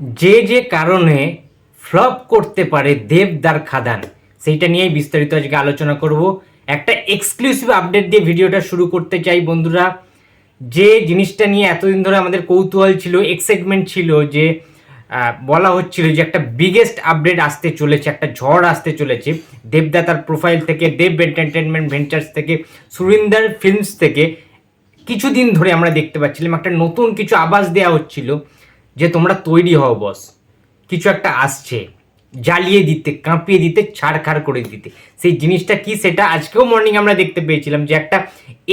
যে যে কারণে ফ্লপ করতে পারে দেবদার খাদান, সেইটা নিয়েই বিস্তারিত আজকে আলোচনা করব। একটা এক্সক্লুসিভ আপডেট দিয়ে ভিডিওটা শুরু করতে চাই বন্ধুরা। যে জিনিসটা নিয়ে এতদিন ধরে আমাদের কৌতূহল ছিল এক্সাইটমেন্ট ছিল যে বলা হচ্ছিল যে একটা বিগেস্ট আপডেট আসতে চলেছে, একটা ঝড় আসতে চলেছে। দেবদা তার প্রোফাইল থেকে, দেব এন্টারটেনমেন্ট ভেঞ্চার্স থেকে, সুরিন্দর ফিল্মস থেকে কিছুদিন ধরে আমরা দেখতে পাচ্ছিলাম, একটা নতুন কিছু আবাস দেওয়া হচ্ছিল। যে তোমরা তৈরি হও বস কিছু একটা আসছে। জ্বালিয়ে দিতে, কাঁপিয়ে দিতে, ছাড়খাড় করে দিতে। সেই জিনিসটা কি সেটা আজকেও মর্নিং আমরা দেখতে পেয়েছিলাম যে একটা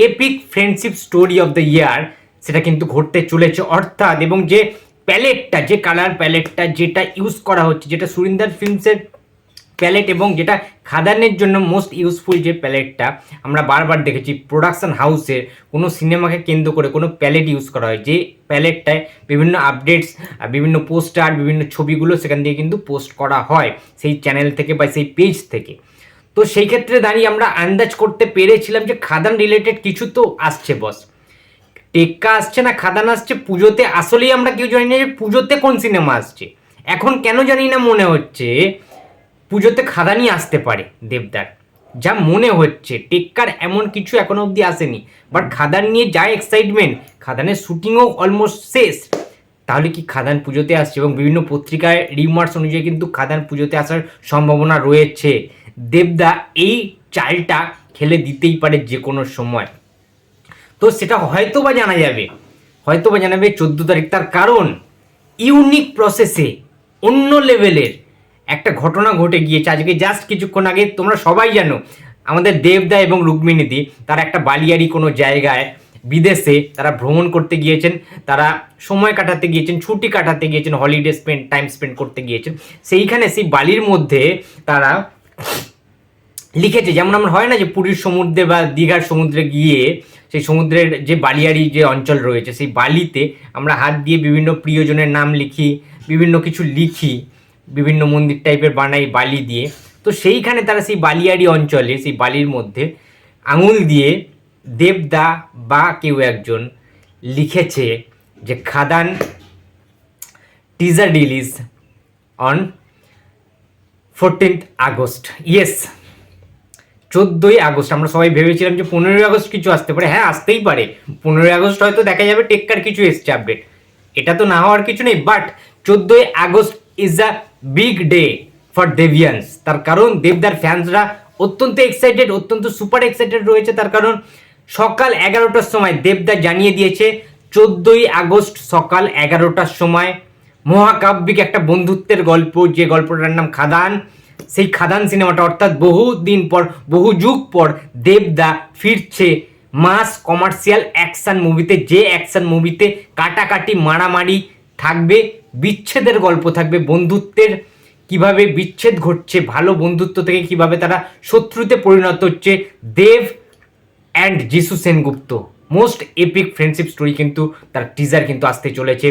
epic friendship story of the year সেটা কিন্তু ঘটতে চলেছে। অর্থাৎ এবং যে প্যালেটটা যে কালার প্যালেটটা যেটা ইউজ করা হচ্ছে, যেটা সুরিন্দার ফিল্মসের প্যালেট এবং যেটা খাদানের জন্য মোস্ট ইউজফুল যে প্যালেটটা, আমরা বারবার দেখেছি প্রোডাকশন হাউসের কোনো সিনেমাকে কেন্দ্র করে কোনো প্যালেট ইউজ করা হয়। যে প্যালেটটায় বিভিন্ন আপডেটস বিভিন্ন পোস্টার বিভিন্ন ছবিগুলো সেখান থেকে কিন্তু পোস্ট করা হয় সেই চ্যানেল থেকে বা সেই পেজ থেকে। তো সেই ক্ষেত্রে দাঁড়িয়ে আমরা আন্দাজ করতে পেরেছিলাম যে খাদান রিলেটেড কিছু তো আসছে বস টেক্কা আসছে না খাদান আসছে, পুজোতে আসলেই আমরা কেউ জানি না যে পুজোতে কোন সিনেমা আসছে। এখন কেন জানি না মনে হচ্ছে পুজোতে খাদানি আসতে পারে দেবদার। যা মনে হচ্ছে, টেক্কার এমন কিছু এখনও অবধি আসেনি। বাট খাদান নিয়ে যা এক্সাইটমেন্ট খাদানের শুটিংও অলমোস্ট শেষ। তাহলে কি খাদান পুজোতে আসছে এবং বিভিন্ন পত্রিকায় রিমার্স অনুযায়ী কিন্তু খাদান পুজোতে আসার সম্ভাবনা রয়েছে। দেবদা এই চালটা খেলে দিতেই পারে যে কোনো সময়। তো সেটা হয়তো বা জানা যাবে। হয়তো বা জানাবে চোদ্দ তারিখ। তার কারণ ইউনিক প্রসেসে অন্য লেভেলের একটা ঘটনা ঘটে গিয়েছে। আজকে জাস্ট কিছুক্ষণ আগে তোমরা সবাই জানো, আমাদের দেবদা এবং রুক্মিণীদি, তারা একটা বালিয়ারি কোনো জায়গায় বিদেশে তারা ভ্রমণ করতে গিয়েছেন। তারা সময় কাটাতে গিয়েছেন, ছুটি কাটাতে গিয়েছেন হলিডে স্পেন্ড টাইম স্পেন্ড করতে গিয়েছেন। সেইখানে সেই বালির মধ্যে তারা লিখেছে, যেমন আমার হয় না যে পুরীর সমুদ্রে বা দীঘার সমুদ্রে গিয়ে সেই সমুদ্রের যে বালিয়ারি যে অঞ্চল রয়েছে, সেই বালিতে আমরা হাত দিয়ে বিভিন্ন প্রিয়জনের নাম লিখি, বিভিন্ন কিছু লিখি। বিভিন্ন মন্দির টাইপের বানাই বালি দিয়ে। তো সেইখানে তারা সেই বালিয়ারি অঞ্চলে, সেই বালির মধ্যে আঙুল দিয়ে দেবদা বা কেউ একজন লিখেছে যে, Khadaan teaser release on fourteenth August yes চোদ্দোই আগস্ট আমরা সবাই ভেবেছিলাম যে, পনেরোই আগস্ট কিছু আসতে পারে। হ্যাঁ আসতেই পারে। পনেরোই আগস্ট হয়তো দেখা যাবে, টেক্কার কিছু এসছে আপডেট এটা তো না হওয়ার কিছু নেই বাট চোদ্দোই August is a big day for deviance তার কারণ দেবদার ফ্যান্সরা অত্যন্ত এক্সাইটেড অত্যন্ত সুপার এক্সাইটেড রয়েছে। তার কারণ সকাল এগারোটার সময় দেবদা জানিয়ে দিয়েছে, চোদ্দোই আগস্ট সকাল এগারোটার সময় মহাকাব্যিক একটা বন্ধুত্বের গল্প, যে গল্পটার নাম খাদান। সেই খাদান সিনেমাটা অর্থাৎ বহু দিন পর, বহু যুগ পর দেবদা ফিরছে মাস কমার্শিয়াল অ্যাকশন মুভিতে যে অ্যাকশন মুভিতে কাটাকাটি, মারামারি থাকবে বিচ্ছেদের গল্প থাকবে। বন্ধুত্বের কীভাবে বিচ্ছেদ ঘটছে, ভালো বন্ধুত্ব থেকে কীভাবে তারা শত্রুতে পরিণত হচ্ছে, Dev and Jisshu Sengupta. Most epic friendship story কিন্তু, তার টিজার কিন্তু আসতে চলেছে।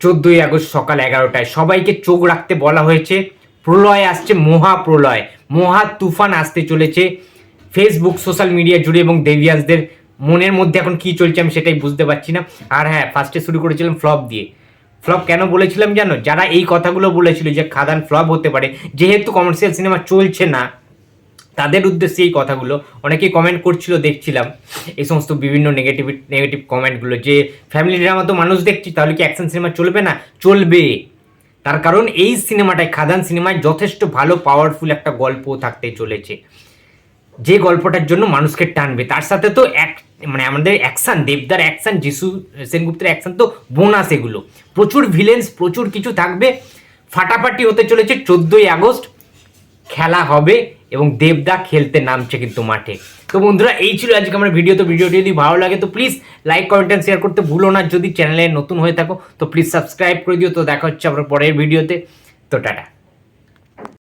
চোদ্দোই আগস্ট সকাল এগারোটায়। সবাইকে চোখ রাখতে বলা হয়েছে, প্রলয় আসছে, মহা প্রলয়। মহা তুফান আসতে চলেছে। ফেসবুক সোশ্যাল মিডিয়া জুড়ে এবং দেবিয়াসদের মনের মধ্যে এখন কি চলছে আমি সেটাই বুঝতে পারছি না। আর হ্যাঁ ফার্স্টে শুরু করেছিলাম ফ্লপ দিয়ে। ফ্লপ কেন বলেছিলাম জানো? যারা এই কথাগুলো বলেছিল যে খাদান ফ্লপ হতে পারে, যেহেতু কমার্শিয়াল সিনেমা চলছে না, তাদের উদ্দেশ্যে এই কথাগুলো অনেকেই কমেন্ট করছিল, দেখছিলাম। এই সমস্ত বিভিন্ন নেগেটিভ নেগেটিভ কমেন্টগুলো যে ফ্যামিলি ড্রামা তো মানুষ দেখছি, তাহলে কি অ্যাকশন সিনেমা চলবে না? চলবে। তার কারণ এই সিনেমাটায় খাদান সিনেমায় যথেষ্ট ভালো পাওয়ারফুল একটা গল্প থাকতে চলেছে। যে গল্পটার জন্য মানুষকে টানবে, তার সাথে তো এক মানে আমাদের অ্যাকশন দেবদার অ্যাকশন যিশু সেনগুপ্তের অ্যাকশন তো বোনাস এগুলো। প্রচুর ভিলেন্স প্রচুর কিছু থাকবে। ফাটাফাটি হতে চলেছে চোদ্দোই আগস্ট, খেলা হবে এবং দেবদা খেলতে নামছে কিন্তু মাঠে। তো বন্ধুরা, এই ছিল আজকে আমার ভিডিও তো ভিডিওটি যদি ভালো লাগে তো please like comment and share করতে ভুলো না। যদি চ্যানেলে নতুন হয়ে থাকো, তো প্লিজ সাবস্ক্রাইব করে দিও। তো দেখা হচ্ছে আমার পরের ভিডিওতে তো টাটা।